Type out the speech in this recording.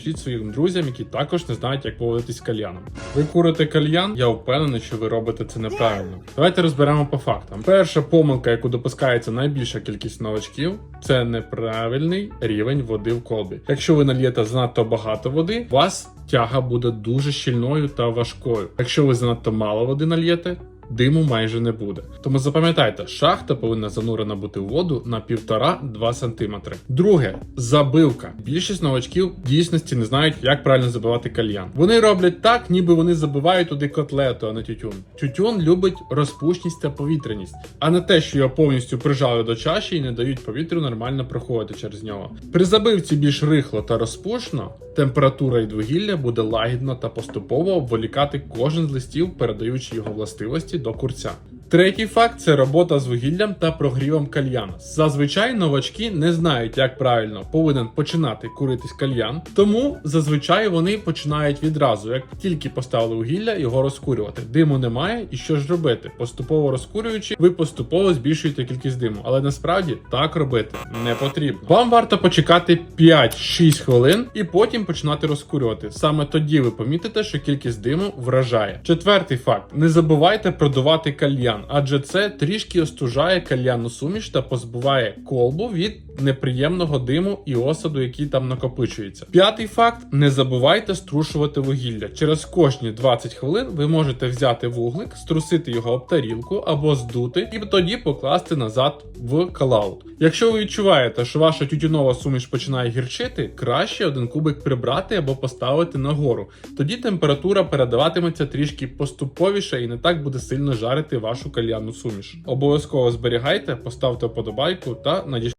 Пишіть своїм друзям, які також не знають, як поводитись кальяном. Ви курите кальян, я впевнений, що ви робите це неправильно. Давайте розберемо по фактам. Перша помилка, яку допускається найбільша кількість новачків, це неправильний рівень води в колбі. Якщо ви нальєте занадто багато води, вас тяга буде дуже щільною та важкою. Якщо ви занадто мало води нальєте, диму майже не буде. Тому запам'ятайте, шахта повинна занурена бути в воду на 1,5-2 см. Друге забивка. Більшість новачків в дійсності не знають, як правильно забивати кальян. Вони роблять так, ніби вони забивають туди котлету, а не тютюн. Тютюн любить розпушність та повітряність, а не те, що його повністю прижали до чаші і не дають повітрю нормально проходити через нього. При забивці більш рихло та розпушно, температура від вугілля буде лагідно та поступово обволікати кожен з листів, передаючи його властивості до курця. Третій факт це робота з вугіллям та прогрівом кальяна. Зазвичай новачки не знають, як правильно повинен починати куритись кальян, тому зазвичай вони починають відразу, як тільки поставили вугілля, його розкурювати. Диму немає, і що ж робити? Поступово розкурюючи, ви поступово збільшуєте кількість диму, але насправді так робити не потрібно. Вам варто почекати 5-6 хвилин і потім починати розкурювати. Саме тоді ви помітите, що кількість диму вражає. Четвертий факт: не забувайте продувати кальян, адже це трішки остужає кальянну суміш та позбуває колбу від неприємного диму і осаду, який там накопичується. П'ятий факт: не забувайте струшувати вугілля. Через кожні 20 хвилин ви можете взяти вуглик, струсити його об тарілку або здути, і тоді покласти назад в калаут. Якщо ви відчуваєте, що ваша тютюнова суміш починає гірчити, краще один кубик прибрати або поставити нагору. Тоді температура передаватиметься трішки поступовіше і не так буде сильно жарити вашу кальянну суміш. Обов'язково зберігайте, поставте вподобайку та надішліть.